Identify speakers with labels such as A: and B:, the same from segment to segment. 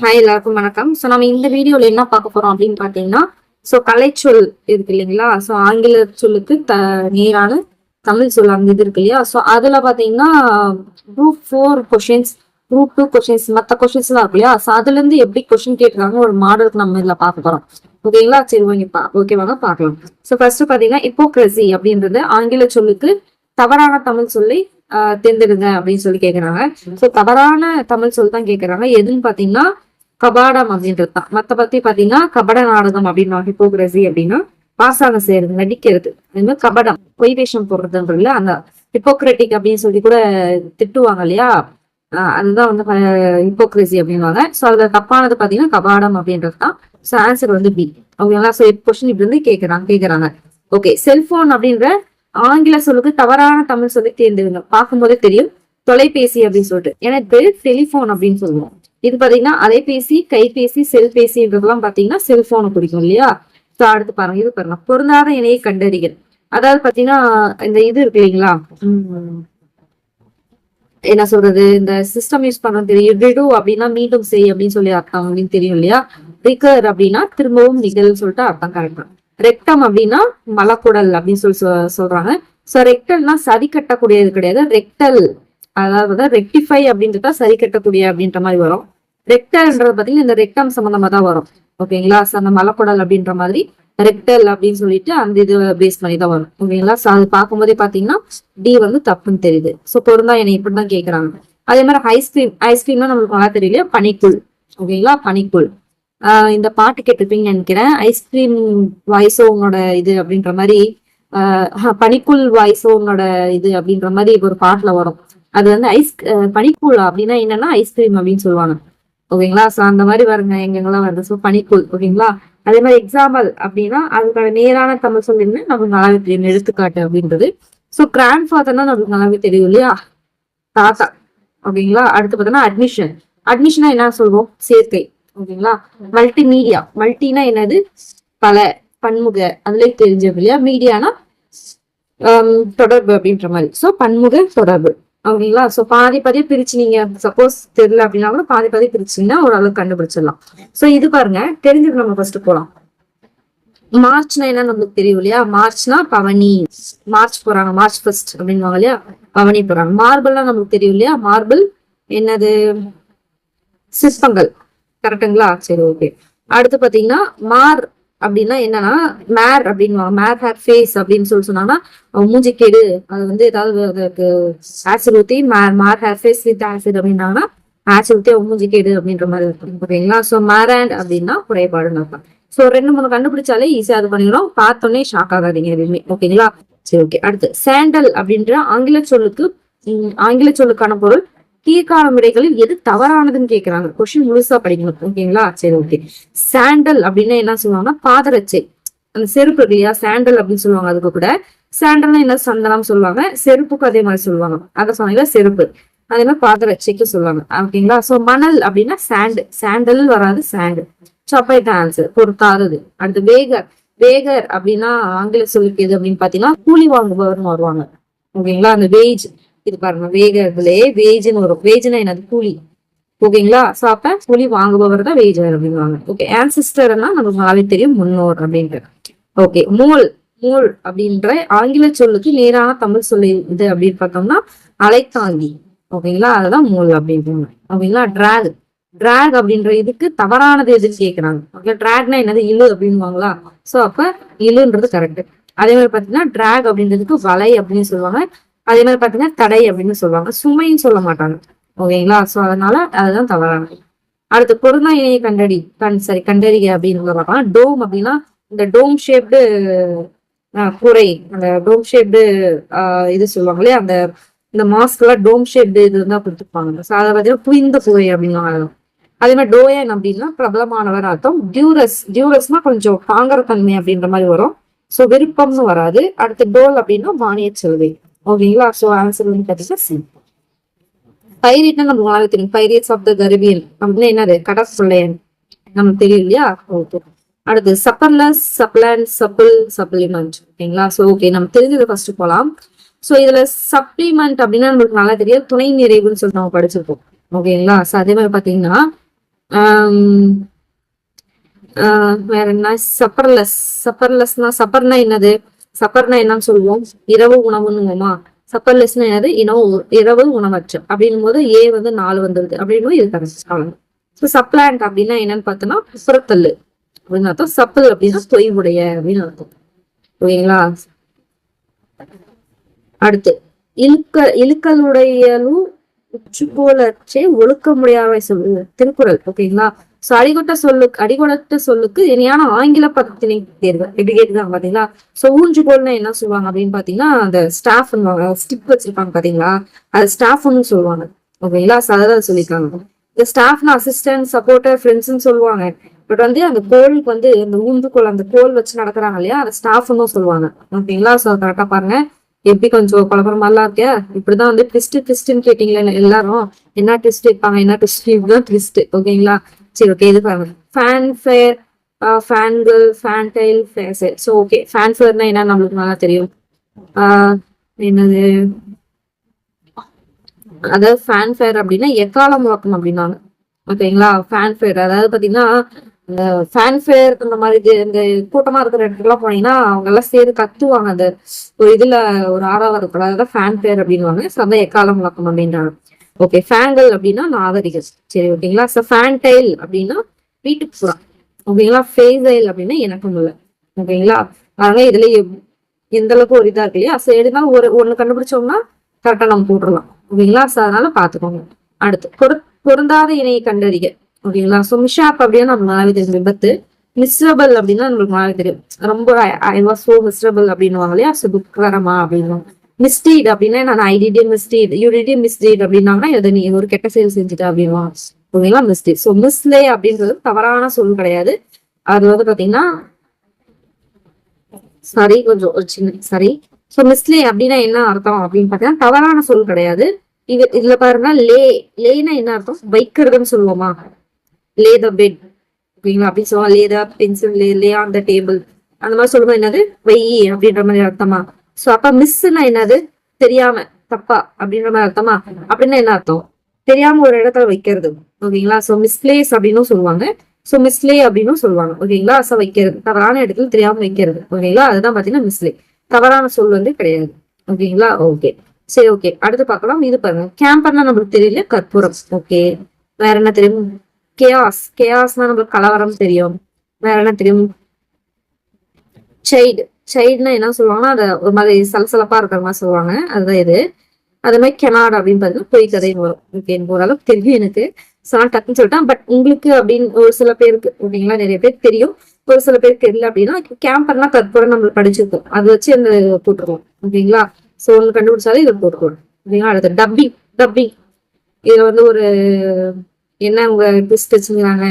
A: Hi எல்லாருக்கும் வணக்கம். So நம்ம இந்த வீடியோல என்ன பார்க்க போறோம் அப்படின்னு பார்த்தீங்கன்னா ஸோ கலைச்சொல் இருக்கு இல்லைங்களா? ஸோ ஆங்கில சொல்லுக்கு த நேரான தமிழ் சொல் அந்த இது இருக்கு இல்லையா? ஸோ அதுல பார்த்தீங்கன்னா group four questions group two questions மற்ற கொஷின்ஸ்லாம் இருக்கு இல்லையா? ஸோ அதுல இருந்து எப்படி கொஷின் கேட்டுருக்காங்க ஒரு மாடலுக்கு நம்ம இதில் பார்க்க போறோம். ஓகேங்களா? சரி ஓகே பா ஓகேவாங்க பார்க்கலாம். ஸோ ஃபர்ஸ்ட் பார்த்தீங்கன்னா இப்போக்ரசி அப்படின்றது ஆங்கில சொல்லுக்கு தவறான தமிழ் சொல்லி தேர்ந்தெடுங்க அப்படின்னு சொல்லி கேட்கறாங்க சோ தவறான தமிழ் சொல் தான் கேக்குறாங்க. எதுன்னு பாத்தீங்கன்னா கபாடம் அப்படின்றது தான். மத்த பத்தி பாத்தீங்கன்னா கபட நாடகம் அப்படின்னு ஹிப்போக்ரசி அப்படின்னா பாசாகம் செய்யறது நடிக்கிறது. அது மாதிரி கபடம் பொய் வேஷம் போடுறதுன்றதுல அந்த ஹிப்போக்ரட்டிக் அப்படின்னு சொல்லி கூட திட்டுவாங்க இல்லையா? ஆஹ் அதுதான் வந்து ஹிப்போக்ரசி அப்படின்வாங்க சோ அதுல தப்பானது பாத்தீங்கன்னா கபாடம் அப்படின்றது தான். சோ ஆன்சர் வந்து பி அவங்க எல்லாம் கொஸ்டின் இப்படி இருந்து கேட்கறாங்க கேட்குறாங்க ஓகே செல்போன் அப்படின்ற ஆங்கில சொல்லுக்கு தவறான தமிழ் சொல்லி தேர்ந்தெடுங்க. பார்க்கும்போதே தெரியும். தொலைபேசி அப்படின்னு சொல்லிட்டு. ஏன்னா இது பேரு டெலிபோன் அப்படின்னு சொல்லுவோம். இது பாத்தீங்கன்னா அலைபேசி கைபேசி செல்பேசின்றதுலாம் பாத்தீங்கன்னா செல்போனை குறிக்கும் இல்லையா? அடுத்து பாருங்க இது பாருங்க. பொருந்தாத இணையை கண்டறிகள் அதாவது பாத்தீங்கன்னா இந்த இது இருக்கு இல்லைங்களா? உம் என்ன சொல்றது? இந்த சிஸ்டம் யூஸ் பண்றது தெரியும். ரிடு அப்படின்னா மீண்டும் செய் அப்படின்னு சொல்லி அர்த்தம் அப்படின்னு தெரியும் இல்லையா? ரிகர் அப்படின்னா திரும்பவும் நிகழ்வு சொல்லிட்டு அர்த்தம் கரெக்ட் ரெக்டம் அப்படின்னா மலக்குடல் அப்படின்னு சொல்லி சொ- சொல்றாங்க. ஸோ ரெக்டல்னா சரி கட்டக்கூடியது கிடையாது. ரெக்டல் அதாவது ரெக்டிஃபை அப்படின்றதா சரி கட்டக்கூடிய அப்படின்ற மாதிரி வரும். ரெக்டல்ன்றது பார்த்தீங்கன்னா இந்த ரெக்டம் சம்மந்தமாக தான் வரும். ஓகேங்களா? ஸோ அந்த மலக்குடல் அப்படின்ற மாதிரி ரெக்டல் அப்படின்னு சொல்லிட்டு அந்த இது பேஸ் பண்ணி தான் வரும். ஓகேங்களா? ஸோ அது பார்க்கும்போதே பார்த்தீங்கன்னா டி வந்து தப்புன்னு தெரியுது. ஸோ பொருந்தா என்னை இப்படி தான் கேட்குறாங்க அதே மாதிரி ஐஸ்கிரீம் ஐஸ்கிரீம்னா நம்மளுக்கு நல்லா தெரியலையா பனிக்குள் ஓகேங்களா? பனிக்குள் இந்த பாட்டு கேட்டிருப்பீங்கன்னு நினைக்கிறேன். ஐஸ்கிரீம் உங்களோட இது அப்படின்ற மாதிரி ஆஹ் வாய்ஸோ உங்களோட இது அப்படின்ற மாதிரி ஒரு பாட்டில் வரும். அது வந்து ஐஸ் பனிக்கூழ் அப்படின்னா என்னன்னா ஐஸ்கிரீம் அப்படின்னு சொல்லுவாங்க. ஓகேங்களா? ஸோ அந்த மாதிரி வருங்க எங்கெங்கெல்லாம் வருது. ஸோ பனிக்குள் ஓகேங்களா? அதே மாதிரி எக்ஸாம்பிள் அப்படின்னா அதுக்கான நேரான தமிழ் சொல் என்ன? நமக்கு நல்லாவே தெரியும். எடுத்துக்காட்டு அப்படின்றது. ஸோ கிராண்ட் ஃபாதர்னா நமக்கு நல்லாவே தெரியும் இல்லையா? தாத்தா ஓகேங்களா? அடுத்து பார்த்தோன்னா அட்மிஷன் அட்மிஷனா என்ன சொல்வோம் சேர்க்கை. ஓகேங்களா? மல்டி மீடியா மல்டினா என்னது? பல பன்முக. அதுல தெரிஞ்சது இல்லையா? மீடியானா தொடர்பு அப்படின்ற மாதிரி. சோ பன்முக தொடர்பு. ஓகேங்களா? சோ பாதி பாதியா பிரிச்சு நீங்க சப்போஸ் தெரியல அப்படின்னா கூட பாதி பாதி பிரிச்சீங்கன்னா ஓரளவுக்கு கண்டுபிடிச்சிடலாம். சோ இது பாருங்க. தெரிஞ்சது நம்ம ஃபர்ஸ்ட் போலாம். மார்ச்னா என்ன நம்மளுக்கு தெரியும் இல்லையா? மார்ச்னா பவனி. மார்ச் போறாங்க. மார்ச் ஃபர்ஸ்ட் அப்படின்வாங்க இல்லையா? பவனி போறாங்க. மார்பிள்னா நமக்கு தெரியும் இல்லையா? மார்பிள் என்னது? சிற்பங்கள். கரெக்டுங்களா? சரி ஓகே அடுத்து பாத்தீங்கன்னா மார் அப்படின்னா என்னன்னா மேர் அப்படின்வாங்க மேர் ஹேர் ஃபேஸ் அப்படின்னு சொல்லி சொன்னாங்கன்னா அவன் கேடு அது வந்து ஏதாவது அதுக்கு ஆசிட் ஊத்தி மேர் mar her face with acid அப்படின்னாங்கன்னா acid ஊத்தி அவன் மூஞ்சிக்கேடு அப்படின்ற மாதிரி இருக்கும். ஓகேங்களா? ஸோ மேரண்ட் அப்படின்னா குறைபாடுன்னு இருப்பாங்க ஸோ ரெண்டு மூணு கண்டுபிடிச்சாலே ஈஸியா அது பண்ணிடும் பார்த்தோன்னே ஷாக் ஆகாதீங்க எதுவுமே. ஓகேங்களா? சரி ஓகே அடுத்து சாண்டல் அப்படின்ற ஆங்கில சொல்லுக்கு ஆங்கில சொல்லுக்கான பொருள் கீழ்கால முறைகளில் எது தவறானதுன்னு கேட்கிறாங்க கொஸ்டின் முழுசா படிக்கணும். ஓகேங்களா? சரி ஓகே சாண்டல் அப்படின்னா என்ன சொல்லுவாங்கன்னா பாதரச்சை. அந்த செருப்பு இருக்கு இல்லையா சாண்டல் அப்படின்னு சொல்லுவாங்க அதுக்கு கூட. சாண்டல்னா என்ன சந்தனம் சொல்லுவாங்க? செருப்புக்கு அதே மாதிரி சொல்லுவாங்க. அதை சொன்னீங்கன்னா செருப்பு. அதே மாதிரி பாதரட்சைக்கு சொல்லுவாங்க. ஓகேங்களா? சோ மணல் அப்படின்னா சாண்டு சாண்டல் வராது சாண்டு ஸோ அப்ப ஆன்சர் பொறுத்தாதது அடுத்து வேகர். வேகர் அப்படின்னா ஆங்கில சொல்லுக்கு எது அப்படின்னு பாத்தீங்கன்னா கூலி வாங்குபவர்னு வருவாங்க. ஓகேங்களா? அந்த வேஜ் இது பாருங்க வேகர்களே வேஜ்னு வரும். வேஜ்னா என்னது? கூலி ஓகேங்களா? ஸோ அப்ப கூலி வாங்குபவர் தான் வேஜர் அப்படிங்குவாங்க ஓகே ஆன்சிஸ்டர்னா நமக்கு நல்லாவே தெரியும் முன்னோர் அப்படின்ட்டு ஓகே மூல் மூல் அப்படின்ற ஆங்கில சொல்லுக்கு நேரான தமிழ் சொல்லு இது அப்படின்னு பார்த்தோம்னா அலைத்தாங்கி. ஓகேங்களா? அதுதான் மூல் அப்படின்றாங்க. ஓகேங்களா? டிராக் டிராக் அப்படின்ற இதுக்கு தவறானது எதுன்னு கேட்குறாங்க ஓகே டிராக்னா என்னது? இழு அப்படின்வாங்களா ஸோ அப்ப இழுன்றது கரெக்ட் அதே மாதிரி பார்த்தீங்கன்னா டிராக் அப்படின்றதுக்கு வலை அப்படின்னு சொல்லுவாங்க. அதே மாதிரி பாத்தீங்கன்னா தடை அப்படின்னு சொல்லுவாங்க. சுமைன்னு சொல்ல மாட்டாங்க. ஓகேங்களா? ஸோ அதனால அதுதான் தவறானது. அடுத்து கொரோனா இணையை கண்டடி கண் சரி கண்டறிக அப்படின்னு பார்க்கலாம் டோம் அப்படின்னா இந்த டோம் ஷேப்டு குறை அந்த டோம் ஷேப்டு இது சொல்லுவாங்க இல்லையா? அந்த இந்த மாஸ்க்லாம் டோம் ஷேப்டு இது தான் கொடுத்துருப்பாங்க ஸோ அதை பார்த்தீங்கன்னா புரிந்த கூரை அப்படின்னு அதே மாதிரி டோயன் அப்படின்னா பிரபலமானவர் அர்த்தம். டியூரஸ் டியூரஸ்னா கொஞ்சம் பாங்கர தன்மை அப்படின்ற மாதிரி வரும். ஸோ விருப்பம்னு வராது. அடுத்து டோல் அப்படின்னா வாணிய செல்வை Oh, ஓகேங்களா ஸோ ஆன்சர் வந்து பார்த்தீங்கன்னா சி பைரேட்னா நமக்கு நல்லா தெரியும். பைரேட்ஸ் ஆஃப் த கரிபியன் அப்படின்னா என்னது கடற்கொள்ளையன் நமக்கு தெரியும் இல்லையா ஓகே அடுத்து சப்பர்லஸ் சப்ளான் சப்பிள் சப்ளிமெண்ட் ஓகேங்களா? ஸோ ஓகே நம்ம தெரிஞ்சதை ஃபர்ஸ்ட் போகலாம் ஸோ இதுல சப்ளிமெண்ட் அப்படின்னா நம்மளுக்கு நல்லா தெரியும் துணை நிறைவுன்னு சொல்லி நம்ம படிச்சிருப்போம். ஓகேங்களா? ஸோ அதே மாதிரி பார்த்தீங்கன்னா ஆஹ் வேற என்ன? சப்பர்லெஸ் சப்பர்லெஸ்னா சப்பர்னா என்னது? சப்பர்னா என்னன்னு சொல்லுவோம்? இரவு உணவுன்னுவோமா? சப்பர்லெஸ்னா என்னது? இனவு இரவு உணவற்று. அப்படின்னும் போது ஏ வந்து நாலு வந்துருது. அப்படின்னும் போது இது கரெக்ட் ஸோ சப்ளாண்ட் அப்படின்னா என்னன்னு பார்த்தோம்னா புறத்தல் அப்படின்னு அர்த்தம். சப்பல் அப்படின்னா தொய்வுடைய அப்படின்னு அர்த்தம். ஓகேங்களா? அடுத்து இழுக்க இழுக்கலுடையலும் உச்சுக்கோலற்றே ஒழுக்க முடியாத சொல்லு திருக்குறள். ஓகேங்களா? சோ அடிகொட்ட சொல்லுக்கு அடிகொட்ட சொல்லுக்கு இணையான ஆங்கில பதத்தினை தேர்வு. எப்படி கேட்டுதான் பாத்தீங்களா சோ ஊன்றுகோல்னா என்ன சொல்லுவாங்க அப்படின்னு பாத்தீங்கன்னா அந்த ஸ்டாஃப் ஸ்டிப் வச்சிருப்பாங்க பாத்தீங்களா அது ஸ்டாஃப்னு சொல்லுவாங்க. ஓகேங்களா? So சொல்லியிருக்காங்க. இந்த ஸ்டாஃப்னா அசிஸ்டன்ட் சப்போர்ட்டர் ஃப்ரெண்ட்ஸ்ன்னு சொல்லுவாங்க. பட் வந்து அந்த கோலுக்கு வந்து இந்த ஊன்றுகோல் அந்த கோல் வச்சு நடக்கிறாங்க இல்லையா? அதை ஸ்டாஃப்னு சொல்லுவாங்க. ஓகேங்களா? சோ கரெக்டா பாருங்க. எப்படி கொஞ்சம் குழப்பமாலாம் இருக்கே? இப்படிதான் வந்து ட்விஸ்ட் ட்விஸ்ட்னு கேட்டீங்களா எல்லாரும். என்ன ட்விஸ்ட் வைப்பாங்க என்ன ட்விஸ்ட் இப்படிதான் ட்விஸ்ட் ஓகேங்களா? சரி ஓகே இது பாருங்க. ஃபேன் ஃபேர் ஃபேன்கள் fantail phasor so okay fan ஃபேர்னா என்ன நம்மளுக்கு நல்லா தெரியும். ஆஹ் என்னது? அதாவது ஃபேன் ஃபேர் அப்படின்னா எக்காலம் முழக்கம் அப்படின்னாங்க. ஓகேங்களா ஃபேன் ஃபேர் அதாவது பார்த்தீங்கன்னா இந்த ஃபேன் ஃபேர் இந்த மாதிரி இந்த கூட்டமா இருக்கிற இடத்துக்குலாம் போனீங்கன்னா அவங்க எல்லாம் சேர்ந்து கத்துவாங்க அந்த ஒரு இதில் ஒரு ஆறாவது அதாவது ஃபேன் ஃபேர் அப்படின்னுவாங்க. ஸோ அதான் எக்காலம் முழக்கம் அப்படின்றாங்க. ஓகே ஃபேங்கல் அப்படின்னா நாகரிகம். சரி ஓகேங்களா? ஸோ ஃபேன்டைல் அப்படின்னா வீட்டுக்கு புறா ஓகேங்களா? ஃபேசைல் அப்படின்னா எனக்கும் இல்லை ஓகேங்களா? அதனால இதுல எந்த அளவுக்கு ஒரு இதா இருக்கு இல்லையா? ஸோ எடுத்தா ஒரு ஒண்ணு கண்டுபிடிச்சோம்னா கரெக்டா நம்ம போட்டுடலாம். ஓகேங்களா? ஸோ அதனால பாத்துக்கோங்க. அடுத்து பொரு பொருந்தாத இணையை கண்டறிக. ஓகேங்களா? ஸோ மிஷாப் அப்படின்னா நம்ம நல்லாவே தெரியும். விபத்து. மிஸ்ரபல் அப்படின்னா நம்மளுக்கு நல்லாவே தெரியும். ரொம்ப ஐ வாஸ் சோ மிஸ்ரபிள் அப்படின்னுவாங்க இல்லையா? ஸோ துக்கரமா அப்படின்னு மிஸ்டீட் அப்படின்னா நான் ஐடிடி மிஸ்டீட் யூடிடி மிஸ்டீட் அப்படின்னாங்கன்னா இதை நீ ஒரு கெட்ட செயல் செஞ்சுட்ட அப்படின்னுவாங்க ஓகேங்களா மிஸ்டேக் ஸோ மிஸ்லே அப்படின்றது தவறான சொல் கிடையாது. அது வந்து பாத்தீங்கன்னா சரி கொஞ்சம் ஒரு சின்ன சாரி. ஸோ மிஸ்லே அப்படின்னா என்ன அர்த்தம் அப்படின்னு பார்த்தீங்கன்னா தவறான சொல் கிடையாது. இது இதுல பாருங்க லே லேனா என்ன அர்த்தம்? வைக்கிறதுன்னு சொல்லுவோமா? லே த பெட் ஓகேங்களா அப்படி சொல்லுவோம். Lay the pencil lay lay on the table அந்த மாதிரி சொல்லும்போது என்னது? வெய் அப்படின்ற மாதிரி அர்த்தமா? சோ அப்ப மிஸ்னா என்னது? தெரியாம தப்பா அப்படின்ற மாதிரி அர்த்தமா? அப்படின்னா என்ன அர்த்தம்? தெரியாம ஒரு இடத்துல வைக்கிறது ஓகேங்களா? சோ மிஸ்பிளேஸ் அப்படின்னும் சொல்லுவாங்க. சோ மிஸ்லே அப்படின்னும் சொல்லுவாங்க ஓகேங்களா? சோ வைக்கிறது தவறான இடத்துல தெரியாம வைக்கிறது ஓகேங்களா? அதுதான் பாத்தீங்கன்னா மிஸ்லே தவறான சொல் வந்து கிடையாது ஓகேங்களா? ஓகே. சரி ஓகே. அடுத்து பார்க்கலாம். இது பாருங்க. கேம்பர்னா நம்மளுக்கு தெரியல கற்பூரம். ஓகே. வேற என்ன தெரியும்? கேயாஸ் கேயாஸ்னா நம்மளுக்கு கலவரம் தெரியும். வேற என்ன தெரியும்? சைடு சைல்டுனா என்ன சொல்லுவாங்கன்னா அதை ஒரு மாதிரி சலசலப்பா இருக்கிற மாதிரி சொல்லுவாங்க. அதுதான் இது. அதே மாதிரி கெனாட் அப்படின்னு பார்த்தீங்கன்னா பொய் கதை வரும். ஓகே எனக்கு ஓரளவுக்கு தெரியும் எனக்கு. ஸோ நான் டக்குன்னு சொல்லிட்டேன். பட் உங்களுக்கு அப்படின்னு ஒரு சில பேருக்கு ஓகேங்களா நிறைய பேருக்கு தெரியும். ஒரு சில பேருக்கு தெரியல அப்படின்னா கேம்பர்னா கற்பூரம் நம்ம படிச்சிருக்கோம். அதை வச்சு அந்த போட்டுருவோம் ஓகேங்களா? ஸோ ஒன்று கண்டுபிடிச்சாலே இதை போட்டுருவோம் ஓகேங்களா? அடுத்து டப்பிங் டப்பிங் இதுல வந்து ஒரு என்ன உங்க ட்விஸ்ட் வச்சுக்கிறாங்க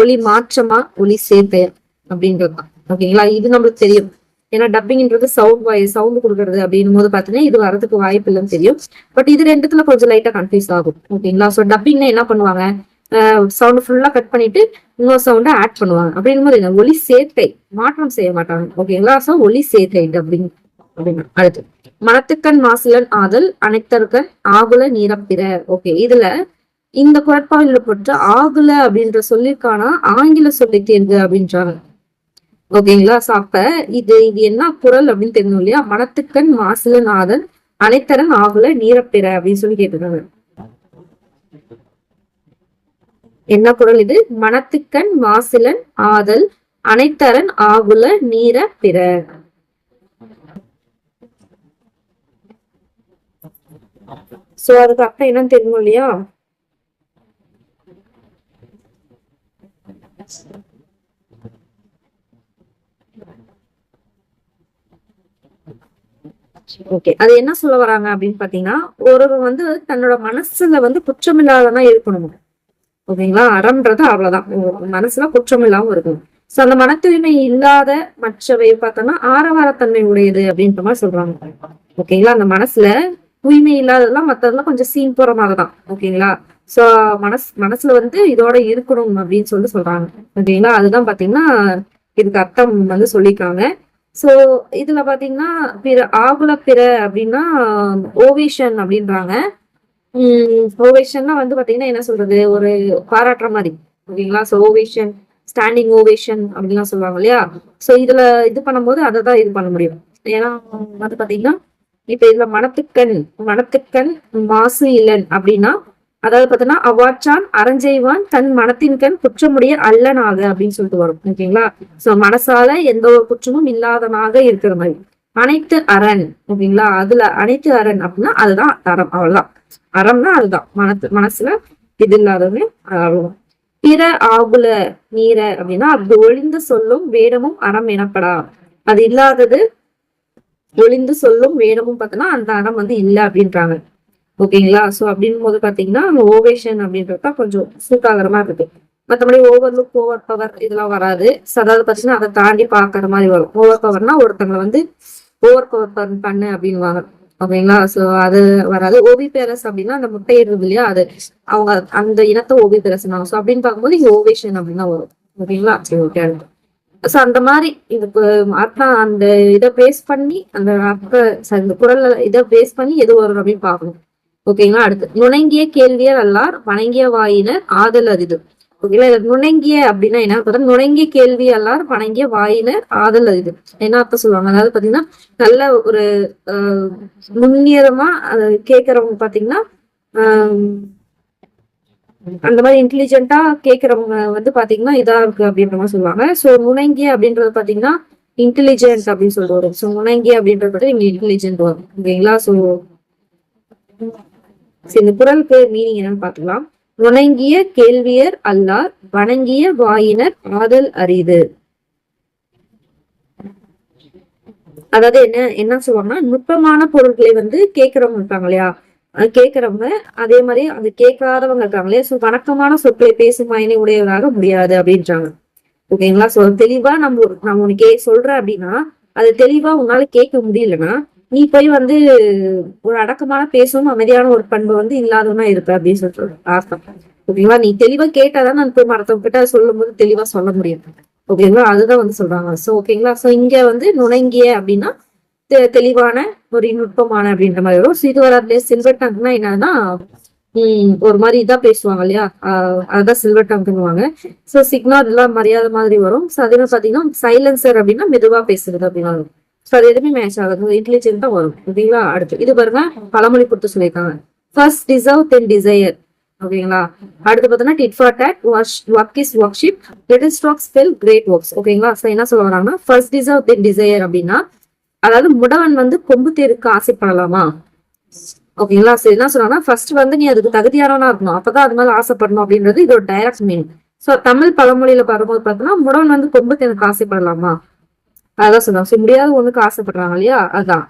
A: ஒளி மாற்றமா ஒளி சேர்த்தையா அப்படின்றது தான் ஓகேங்களா? இது நம்மளுக்கு தெரியும். ஏன்னா டப்பிங்ன்றது சவுண்ட் வாய் சவுண்ட் கொடுக்கறது அப்படின்னும் போது பார்த்தீங்கன்னா இது வரதுக்கு வாய்ப்பு இல்லைன்னு தெரியும். பட் இது ரெண்டுத்துல கொஞ்சம் லைட்டா கன்ஃபியூஸ் ஆகும். ஓகேங்களா ஸோ டப்பிங்னா என்ன பண்ணுவாங்க? சவுண்ட் ஃபுல்லா கட் பண்ணிட்டு இன்னொரு சவுண்டை ஆட் பண்ணுவாங்க. அப்படின்னும் போது என்ன ஒளி சேர்க்கை மாற்றம் செய்ய மாட்டாங்க. ஓகேங்களா ஸோ ஒலி சேர்க்கை டப்பிங் அப்படின்னு அடுத்து மரத்துக்கண் மாசிலன் ஆதல் அனைத்தருக்கன் ஆகுல நீரப்பிற. ஓகே இதுல இந்த குரட்பாவில போட்டு ஆகுல அப்படின்ற சொல்லிருக்கானா? ஆங்கில சொல்லி தேர்வு அப்படின்றாங்க. ஓகேங்களா ஸோ அப்ப இது இது என்ன குரல் அப்படின்னு தெரியும் இல்லையா? மனத்துக்கண் மாசிலன் ஆதல் அனைத்தரன் ஆகுல நீரப்பிற அப்படின்னு சொல்லி கேட்டிருக்காங்க. என்ன குரல் இது? மனத்துக்கண் மாசிலன் ஆதல் அனைத்தரன் ஆகுல நீர பிற சோ அதுக்கு அர்த்தம் என்னன்னு தெரியும் இல்லையா? ஓகே. அது என்ன சொல்ல வராங்க அப்படின்னு பாத்தீங்கன்னா ஒருவர் வந்து தன்னோட மனசுல வந்து குற்றம் இல்லாததான் இருக்கணும் ஓகேங்களா? அறம்ன்றது அவ்வளவுதான். மனசுல குற்றம் இல்லாம இருக்கணும். சோ அந்த மன தூய்மை இல்லாத மற்றவை பார்த்தோம்னா ஆரவாரத்தன்மை உடையது அப்படின்ற மாதிரி சொல்றாங்க. ஓகேங்களா? அந்த மனசுல தூய்மை இல்லாததெல்லாம் மத்ததெல்லாம் கொஞ்சம் சீன் போற மாதிரிதான். ஓகேங்களா? சோ மனசு மனசுல வந்து இதோட இருக்கணும் அப்படின்னு சொல்லி சொல்றாங்க. ஓகேங்களா? அதுதான் பாத்தீங்கன்னா இதுக்கு அர்த்தம் வந்து சொல்லியிருக்காங்க. ஸோ இதில் பார்த்தீங்கன்னா பிற ஆகுல பிற அப்படின்னா ஓவேஷன் அப்படின்றாங்க. ஓவேஷன்னா வந்து பார்த்தீங்கன்னா என்ன சொல்றது? ஒரு பாராட்டுற மாதிரி. ஓகேங்களா? ஸோ ஓவேஷன் ஸ்டாண்டிங் ஓவேஷன் அப்படின்லாம் சொல்லுவாங்க இல்லையா? ஸோ இதில் இது பண்ணும்போது அதை தான் இது பண்ண முடியும். ஏன்னா வந்து பார்த்தீங்கன்னா இப்போ இதில் மனத்துக்கண் மனத்துக்கண் மாசு இல்லன் அப்படின்னா அதாவது பாத்தீங்கன்னா அவாச்சான் அறஞ்செய்வான் தன் மனத்தின் கண் குற்றமுடைய அல்லனாக அப்படின்னு சொல்லிட்டு வரும். ஓகேங்களா? சோ மனசால எந்த ஒரு குற்றமும் இல்லாதனாக இருக்கிற மாதிரி. அனைத்து அரண் ஓகேங்களா? அதுல அனைத்து அரண் அப்படின்னா அதுதான் அறம் அவ்வளவுதான். அறம்னா அதுதான். மனத்து மனசுல இது இல்லாதவங்க அவ்வளவுதான். பிற ஆகுல நீர அப்படின்னா அப்படி ஒளிந்து சொல்லும் வேடமும் அறம் எனப்படா அது இல்லாதது ஒளிந்து சொல்லும் வேடமும் பார்த்தோன்னா அந்த அறம் வந்து இல்ல அப்படின்றாங்க. ஓகேங்களா? சோ அப்படின் போது பாத்தீங்கன்னா ஓவேஷன் அப்படின்றது தான் கொஞ்சம் சூட்டாகரமா இருக்கு. மற்றபடி ஓவர் லுக் ஓவர் பவர் இதெல்லாம் வராது. So, அதாவது பாத்தீங்கன்னா அதை தாண்டி பாக்குற மாதிரி வரும். ஓவர் பவர்னா ஒருத்தங்களை வந்து ஓவர் பவர் பண்ணு அப்படின்வாங்க ஓகேங்களா? சோ அது வராது. ஓபி பேரஸ் அப்படின்னா அந்த முட்டை இருக்கு இல்லையா? அது அவங்க அந்த இனத்தை ஓபி பேரஸ்னாங்க சோ அப்படின்னு பார்க்கும்போது இங்க ஓவேஷன் அப்படின்னா வரும். ஓகேங்களா? சரி ஓகே ஸோ சோ அந்த மாதிரி இது அர்த்தம் அந்த இதை பேஸ் பண்ணி அந்த அர்த்த இந்த குரல் இதை பேஸ் பண்ணி எது வரும் அப்படின்னு பார்க்கணும். ஓகேங்களா அடுத்து நுணங்கிய கேள்வியர் அல்லார் வணங்கிய வாயினர் ஆதல் அரிது. ஓகேங்களா நுணங்கிய அப்படின்னா என்ன பார்த்தா நுணங்கிய கேள்வி அல்லார் வணங்கிய வாயினர் ஆதல் அரிது. என்ன அர்த்தம் சொல்லுவாங்க? அதாவது பாத்தீங்கன்னா நல்ல ஒரு நுண்ணியதமா கேட்கறவங்க பாத்தீங்கன்னா அந்த மாதிரி இன்டெலிஜென்ட்டா கேட்கறவங்க வந்து பாத்தீங்கன்னா இதா இருக்கு அப்படின்ற மாதிரி சொல்லுவாங்க. சோ நுணங்கிய அப்படின்றது பாத்தீங்கன்னா இன்டெலிஜென்ஸ் அப்படின்னு சொல்லிட்டு வரும் சோ நுணங்கிய அப்படின்றது பார்த்தா இங்க இன்டெலிஜென்ட் வரும். ஓகேங்களா சோ இந்த குரல் பேர் மீனிங் என்னன்னு பார்க்கலாம். நுணங்கிய கேள்வியர் அல்லார் வணங்கிய வாயினர் ஆதல் அரிது. அதாவது என்ன என்ன சொல்லுவாங்கன்னா நுட்பமான பொருட்களை வந்து கேட்கிறவங்க இருக்காங்க இல்லையா? கேட்கிறவங்க அதே மாதிரி அது கேட்காதவங்க இருக்காங்க இல்லையா? சோ வணக்கமான சொற்களை பேசும் மயனை உடையவராக முடியாது அப்படின்றாங்க. ஓகேங்களா? சோ தெளிவா நம்ம நம்ம உனக்கு கே சொல்றேன் அப்படின்னா அது தெளிவா உன்னால கேட்க முடியலன்னா நீ போய் வந்து ஒரு அடக்கமான பேசவும் அமைதியான ஒரு பண்பு வந்து இல்லாதவனா இருப்ப அப்படின்னு சொல்லிட்டு அர்த்தம் ஓகேங்களா? நீ தெளிவா கேட்டாதான் நான் போய் மரத்தவங்க கிட்ட சொல்லும் போது தெளிவா சொல்ல முடியும். ஓகேங்களா? அதுதான் வந்து சொல்றாங்க. சோ ஓகேங்களா? சோ இங்க வந்து நுணங்கிய அப்படின்னா தெ- தெளிவான ஒரு நுட்பமான அப்படின்ற மாதிரி வரும். ஸோ இது சில்வர் டங்க்னா என்னன்னா உம் ஒரு மாதிரி இதான் பேசுவாங்க இல்லையா? அதுதான் சில்வர் டங்க்னுவாங்க ஸோ சிக்னல் எல்லாம் மரியாதை மாதிரி வரும். ஸோ அதுல பாத்தீங்கன்னா சைலன்சர் அப்படின்னா மெதுவா பேசுறது அப்படின்னா ஸோ அது எதுவுமே மேட்ச் ஆகாது. இன்டெலிஜென்ட் தான் வரும். ஓகேங்களா அடுத்து. இது பாருங்க பழமொழி கொடுத்து சொல்லியிருக்காங்க. ஃபர்ஸ்ட் டிசர்வ் தென் டிசையர் ஓகேங்களா? அடுத்து பார்த்தோன்னா tit for tat work is worship little strokes fell great oaks ஓகேங்களா? ஸோ என்ன சொல்ல வராங்கன்னா ஃபர்ஸ்ட் டிசர்வ் தென் டிசையர் அப்படின்னா அதாவது முடவன் வந்து கொம்பு தேருக்கு ஆசைப்படலாமா? ஓகேங்களா? சரி என்ன சொல்றாங்கன்னா ஃபர்ஸ்ட் வந்து நீ அதுக்கு தகுதியானவனா இருக்கணும். அப்பதான் அது மேல ஆசைப்படணும் அப்படின்றது இதோட டைரக்ட் மீனிங் ஸோ தமிழ் பழமொழியில பார்க்கும்போது பார்த்தோம்னா முடவன் வந்து கொம்பு தேனுக்கு ஆசைப்படலாமா? அதான் சொன்னாங்க ஸோ முடியாத ஒண்ணுக்கு ஆசைப்படுறாங்க இல்லையா? அதான்.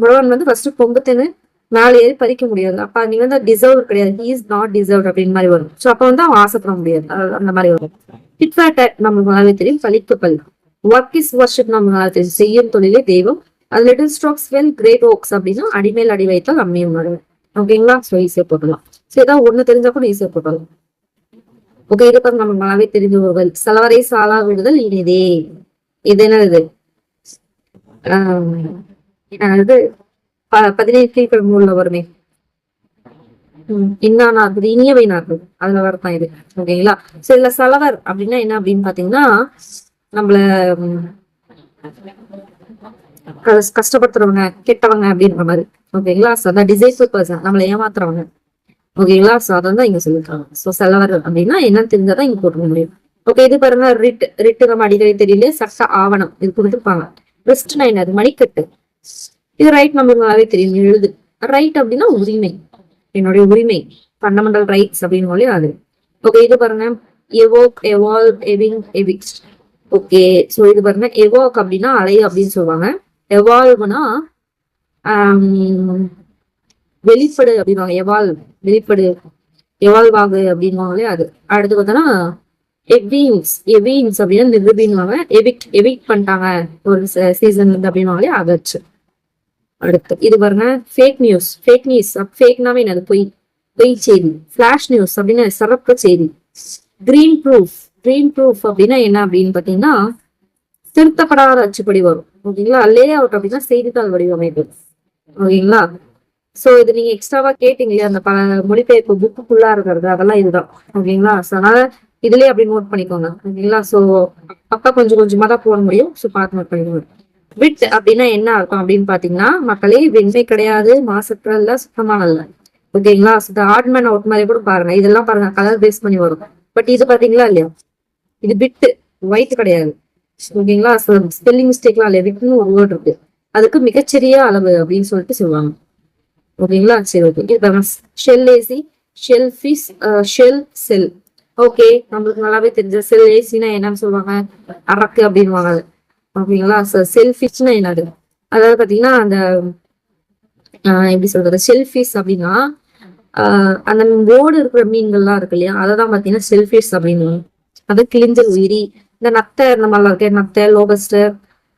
A: முடவன் வந்து ஃபர்ஸ்ட் பொங்கத்தின்னு மேலே ஏறி பறிக்க முடியாது. அப்ப நீ வந்து டிசர்வ் கிடையாது. ஹி இஸ் நாட் டிசர்வ் அப்படின்னு மாதிரி வரும். சோ அப்ப வந்து அவன் ஆசைப்பட முடியாது. அது அந்த மாதிரி வரும். டிட் ஃபேட் நமக்கு நல்லாவே தெரியும். பழிப்பு பல் ஒர்க் இஸ் வர்ஷிப் நமக்கு நல்லா தெரியும். செய்யும் தொழிலே தெய்வம். அது little strokes well great oaks அப்படின்னா அடிமேல் அடி வைத்தால் அம்மையும் உணர்வு ஓகேங்களா ஸோ ஈஸியா போட்டுடலாம். சரி ஏதாவது ஒண்ணு தெரிஞ்சா கூட ஈஸியா போட்டுடலாம். ஓகே இது பாருங்க. நமக்கு நல்லாவே தெரிஞ்ச ஒருவல் செலவரை சாலா விடுதல் இனிதே. இது என்னது? ஆஹ் என்னது ப- பதினேழு கீழ்கள் மூணுல வருமே. உம் இன்னா நாற்பது இனியவை நாற்பது அதுல வரதான் இது. ஓகேங்களா? சில சலவர் செலவர் அப்படின்னா என்ன அப்படின்னு பாத்தீங்கன்னா நம்மள கஷ்டப்படுத்துறவங்க கெட்டவங்க அப்படின்ற மாதிரி. ஓகேங்களா? சோ அதான் டிசைசிவ் பர்சன் நம்மளை ஏமாத்துறவங்க. ஓகேங்களா? சோ அதான் தான் இங்க சொல்லிருக்காங்க சோ செலவர் அப்படின்னா என்னன்னு தெரிஞ்சாதான் இங்க போட்டுக்க முடியும். ஓகே இது பாருங்க ரிட் ரிட் நம்ம அடிக்கடி தெரியல. சட்ட ஆவணம். இது கொடுத்துருப்பாங்க. ரிஸ்ட் நைன் அது மணிக்கட்டு. இது ரைட் நமக்கு நல்லாவே தெரியும் எழுது. ரைட் அப்படின்னா உரிமை. என்னுடைய உரிமை. ஃபண்டமெண்டல் ரைட்ஸ் அப்படின்னு சொல்லி அது. ஓகே இது பாருங்க. எவோக் எவால்வ் எவிங் எவிக்ஸ் ஓகே ஸோ இது பாருங்க. எவோக் அப்படின்னா அலை அப்படின்னு சொல்லுவாங்க. எவால்வ்னா um, வெளிப்படு அப்படின்வாங்க எவால்வ் வெளிப்படு. எவால்வ் ஆகு அப்படின்வாங்களே அது. அடுத்து பார்த்தோன்னா எவின்ஸ் எவின்ஸ் அப்படின்னு நிரூபின்வாங்க எவிக்ட் எவிக்ட் பண்ணிட்டாங்க. ஒரு சீசன் இருந்து அப்படின்னாலே அகச்சு அடுத்து இது பாருங்க ஃபேக் நியூஸ் ஃபேக் நியூஸ் ஃபேக்னாவே என்னது? பொய் பொய் செய்தி ஃபிளாஷ் நியூஸ் அப்படின்னு சிறப்பு செய்தி. கிரீன் ப்ரூஃப் கிரீன் ப்ரூஃப் அப்படின்னா என்ன அப்படின்னு பார்த்தீங்கன்னா திருத்தப்படாத அச்சுப்படி வரும். ஓகேங்களா? லே அவுட் அப்படின்னா செய்தித்தாள் வடிவமைப்பு. ஓகேங்களா? ஸோ இது நீங்க எக்ஸ்ட்ராவா கேட்டீங்க இல்லையா? அந்த பல மொழிபெயர்ப்பு புக்குக்குள்ளா இருக்கிறது. அதெல்லாம் இதுதான். ஓகேங்களா? ஸோ அதனால இதுலயே அப்படி நோட் பண்ணிக்கோங்க. ஓகேங்களா? சோ அப்பா கொஞ்சம் கொஞ்சமா தான் போட முடியும். ஸோ பார்த்து நோட் பண்ணிக்கோங்க. விட் அப்படின்னா என்ன அர்த்தம் அப்படின்னு பாத்தீங்கன்னா மக்களே வெண்மை கிடையாது மாசற்ற இல்ல சுத்தமான இல்ல ஓகேங்களா? இந்த ஆட்மேன் அவுட் மாதிரி கூட பாருங்க. இதெல்லாம் பாருங்க. கலர் பேஸ் பண்ணி வரும். பட் இது பாத்தீங்களா இல்லையா? இது பிட்டு ஒயிட் கிடையாது. ஓகேங்களா? ஸ்பெல்லிங் மிஸ்டேக்லாம் இல்லையா? விட்னு ஒரு வேர்ட் இருக்கு. அதுக்கு மிகச்சிறிய அளவு அப்படின்னு சொல்லிட்டு சொல்லுவாங்க. ஓகேங்களா? சரி ஓகே. இது பாருங்க. Shellac shellfish shell cell okay நம்மளுக்கு நல்லாவே தெரிஞ்ச செல் ஏசினா என்னன்னு சொல்லுவாங்க. அரக்கு அப்படின்வாங்க அது. ஓகேங்களா? செல்ஃபிஷ்னா என்னது? அதாவது பாத்தீங்கன்னா அந்த ஆஹ் எப்படி சொல்றது? செல்ஃபிஷ் அப்படின்னா ஆஹ் அந்த ஓடு இருக்கிற மீன்கள்லாம் இருக்கு இல்லையா? அதை தான் பாத்தீங்கன்னா செல்ஃபிஷ் அப்படின்னு. அது கிழிஞ்சல் உயிரி இந்த நத்தை இந்த மாதிரிலாம் இருக்கு நத்தை லோபஸ்டர்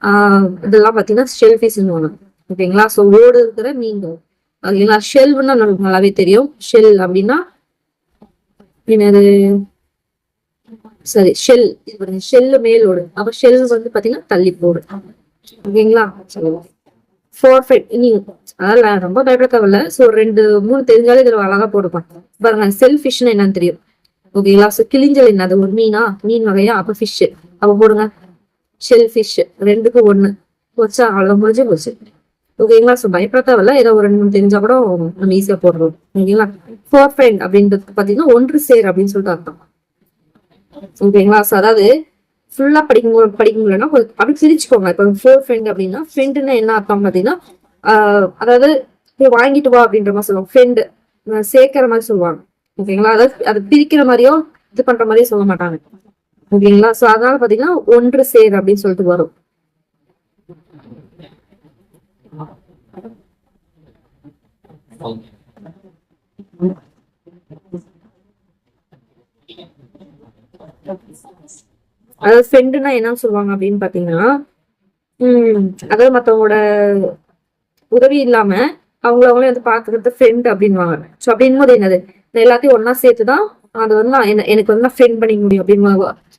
A: ஆஹ் இதெல்லாம் பாத்தீங்கன்னா ஷெல்ஃபிஷ்னு ஒண்ணு ஓகேங்களா? ஸோ ஓடு இருக்கிற மீன்கள். ஓகேங்களா? ஷெல்வ்னா நமக்கு நல்லாவே தெரியும். ஷெல் அப்படின்னா என்னது சரி ஷெல் இது பாருங்க ஷெல் மேலோடு அப்ப ஷெல் வந்து பாத்தீங்கன்னா தள்ளி போடு. ஓகேங்களா? ஃபோர் ஃபைவ் நீ அதெல்லாம் ரொம்ப பயப்பட தேவையில்ல. ஸோ ரெண்டு மூணு தெரிஞ்சாலே இதில் அழகா போடுப்பான். பாருங்க செல்ஃபிஷ்னு என்னன்னு தெரியும். ஓகேங்களா? ஸோ கிளிஞ்சல் என்ன அது ஒரு மீனா? மீன் வகையா? அப்போ ஃபிஷ்ஷு அப்போ போடுங்க. ஷெல் ஃபிஷ் ரெண்டுக்கும் ஒன்று போச்சா? அவ்வளோ முடிஞ்சு போச்சு. ஓகேங்களா ஸோ பயப்பட தேவையில்ல. ஏதோ ஒரு ரெண்டு மூணு தெரிஞ்சா கூட நம்ம ஈஸியா போடுறோம் ஓகேங்களா ஃபோர் ஃப்ரெண்ட் அப்படின்றது பாத்தீங்கன்னா ஒன்று சேர் அப்படின்னு சொல்லிட்டு அர்த்தம். ஓகேங்களா ஸோ அதாவது ஃபுல்லா படிக்கும் படிக்க முடியலன்னா அப்படி பிரிச்சுக்கோங்க. இப்போ ஃபோர் ஃப்ரெண்ட் அப்படின்னா ஃப்ரெண்டுன்னா என்ன அர்த்தம் பார்த்தீங்கன்னா ஆஹ் அதாவது வாங்கிட்டு வா அப்படின்ற மாதிரி சொல்லுவாங்க. ஃப்ரெண்டு சேர்க்கிற மாதிரி சொல்லுவாங்க. ஓகேங்களா அதாவது அதை பிரிக்கிற மாதிரியோ இது பண்ற மாதிரியோ சொல்ல மாட்டாங்க. ஓகேங்களா ஸோ அதனால பாத்தீங்கன்னா ஒன்று சேர் அப்படின்னு சொல்லிட்டு வரும். அதாவது ஃப்ரெண்டுனா என்ன சொல்லுவாங்க அப்படின்னு பாத்தீங்கன்னா உம் அதாவது மத்தவங்களோட உதவி இல்லாம அவங்கள அவங்களே வந்து பாத்துக்கிறது ஃப்ரெண்ட் அப்படின்வாங்க ஸோ அப்படின் போது என்னது எல்லாத்தையும் ஒன்னா சேர்த்துதான் அது வந்து நான் என்ன எனக்கு வந்து ஃப்ரெண்ட் பண்ணிக்க முடியும் அப்படின்னு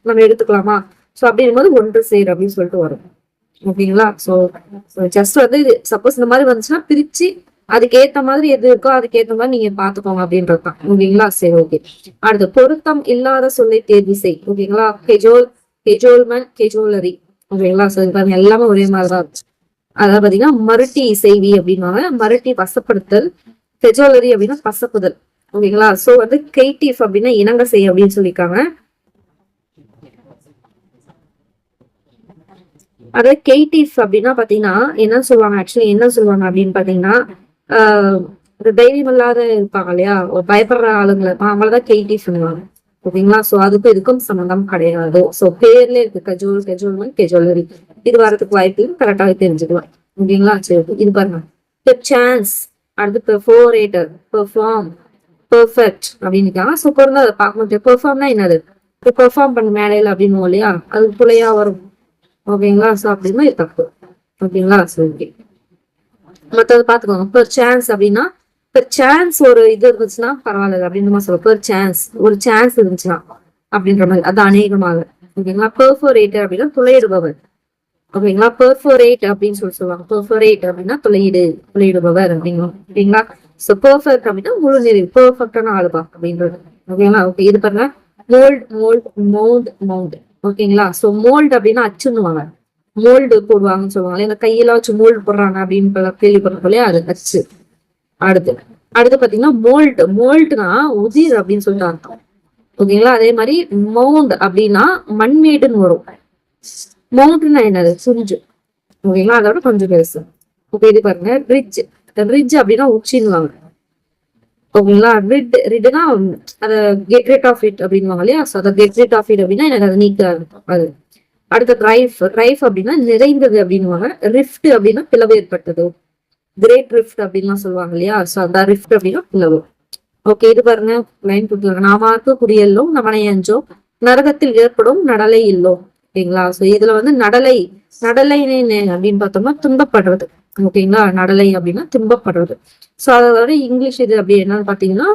A: நம்ம எடுத்துக்கலாமா? ஸோ அப்படின் போது ஒன்று சேர் அப்படின்னு சொல்லிட்டு வரும். ஓகேங்களா? ஸோ ஜஸ்ட் வந்து இது சப்போஸ் இந்த மாதிரி வந்துச்சுன்னா பிரிச்சு அதுக்கு ஏத்த மாதிரி எது இருக்கோ அதுக்கு ஏத்த மாதிரி நீங்க பாத்துக்கோங்க அப்படின்றது தான். ஓகேங்களா? சரி ஓகே. அடுத்து பொருத்தம் இல்லாத சொல்லை தேர்வு செய். ஓகேங்களா? கெஜோல் கெஜோல்மன் கெஜோலரி ஓகேங்களா? ஸோ பாருங்க எல்லாமே ஒரே மாதிரிதான் அதாவது பாத்தீங்கன்னா மருட்டி செய்வி அப்படின்னாங்க மரட்டி வசப்படுத்தல். கெஜோலரி அப்படின்னா பசப்புதல். ஓகேங்களா? சோ வந்து கெய்டிஃப் அப்படின்னா இணங்க செய் அப்படின்னு சொல்லியிருக்காங்க. அதாவது கெய்டிஃப் அப்படின்னா பாத்தீங்கன்னா என்ன சொல்லுவாங்க? ஆக்சுவலி என்ன சொல்லுவாங்க அப்படின்னு பாத்தீங்கன்னா இந்த தைரியம் இல்லாத இருப்பாங்க இல்லையா? பயப்படுற ஆளுங்களை அவங்களதான் கேட்டி சொல்லுவாங்க. ஓகேங்களா சோ அதுக்கும் இதுக்கும் சம்மந்தம் கிடையாது. சோ பேர்ல இருக்கு. கஜோல் கஜோல் கெஜுவலரி இது வரதுக்கு வாய்ப்பு கரெக்டாக தெரிஞ்சுக்கலாம். ஓகேங்களா சரி இது பாருங்க. சான்ஸ் அடுத்து பெர்ஃபோரேட்டர் பெர்ஃபார்ம் பெர்ஃபெக்ட் அப்படின்னு சூப்பர் பொருந்தா அதை பார்க்க முடியும் பெர்ஃபார்ம்னா என்னது? இப்போ பெர்ஃபார்ம் பண்ண மேடையில் அப்படின்னு இல்லையா? அது புள்ளையா வரும். ஓகேங்களா? ஸோ அப்படின்னா இது தப்பு. ஓகேங்களா? சரி ஓகே. மற்றது பார்த்துக்கோங்க. பெர் சான்ஸ் அப்படின்னா பெர் சான்ஸ் ஒரு இது இருந்துச்சுன்னா பரவாயில்ல. அப்படின்னு மாதிரி சொல்லுவோம். பெர் சான்ஸ் ஒரு சான்ஸ் இருந்துச்சுன்னா அப்படின்ற மாதிரி. அது அநேகமாக. ஓகேங்களா? பெர்ஃபோரேட்டர் அப்படின்னா துளையிடுபவர். ஓகேங்களா? பெர்ஃபோரேட் அப்படின்னு சொல்லி சொல்லுவாங்க. பெர்ஃபோரேட் அப்படின்னா துளையிடு துளையிடுபவர் அப்படிங்க. ஓகேங்களா? ஸோ பெர்ஃபெக்ட் அப்படின்னா முழு நிறைவு பெர்ஃபெக்டான ஆளுபா அப்படின்றது. ஓகேங்களா? ஓகே இது பாருங்க. மோல்ட் மோல்ட் மவுண்ட் மவுண்ட் ஓகேங்களா? ஸோ மோல்ட் அப்படின்னா அச்சுன்னுவாங்க. மோல்டு போடுவாங்கன்னு சொல்லுவாங்க இந்த கையில வச்சு மோல்டு போடுறாங்க அப்படின்னு கேள்விப்படுறோம் இல்லையா? அது அச்சு அடுத்து அடுத்து பாத்தீங்கன்னா மோல்ட் மோல்ட்னா உதிர் அப்படின்னு சொல்லிட்டு அர்த்தம். ஓகேங்களா? அதே மாதிரி மவுண்ட் அப்படின்னா மண்மேடுன்னு வரும். மவுண்ட்னா என்னது? சுஞ்சு. ஓகேங்களா? அதோட கொஞ்சம் பெருசு. ஓகே இது பாருங்க ரிட்ஜ். ரிட்ஜ் அப்படின்னா உச்சின்னுவாங்க. ஓகேங்களா? ரிட் ரிட்னா அத கெட் ரேட் ஆஃப் இட் அப்படின்வாங்க இல்லையா? ஸோ அதை கெட் ரேட் ஆஃப் இட் அப்படின்னா எனக்கு அதை நீக்க அது. அடுத்த ரைஃப் ரைஃப் அப்படின்னா நிறைந்தது அப்படின்னுவாங்க. ரிஃப்ட் அப்படின்னா பிளவு ஏற்பட்டது. கிரேட் ரிஃப்ட் அப்படின்லாம் சொல்லுவாங்க இல்லையா? ஸோ அந்த ரிஃப்ட் அப்படின்னா பிளவு. ஓகே இது பாருங்க. லைன் நான் நாமாக்கு குடியல்லோ நமனை அஞ்சோ நரகத்தில் ஏற்படும் நடலை இல்லோ ஓகேங்களா? ஸோ இதுல வந்து நடலை நடலை அப்படின்னு பார்த்தோம்னா துன்பப்படுறது. ஓகேங்களா? நடலை அப்படின்னா துன்பப்படுறது. ஸோ அதோட இங்கிலீஷ் இது அப்படி என்னன்னு பார்த்தீங்கன்னா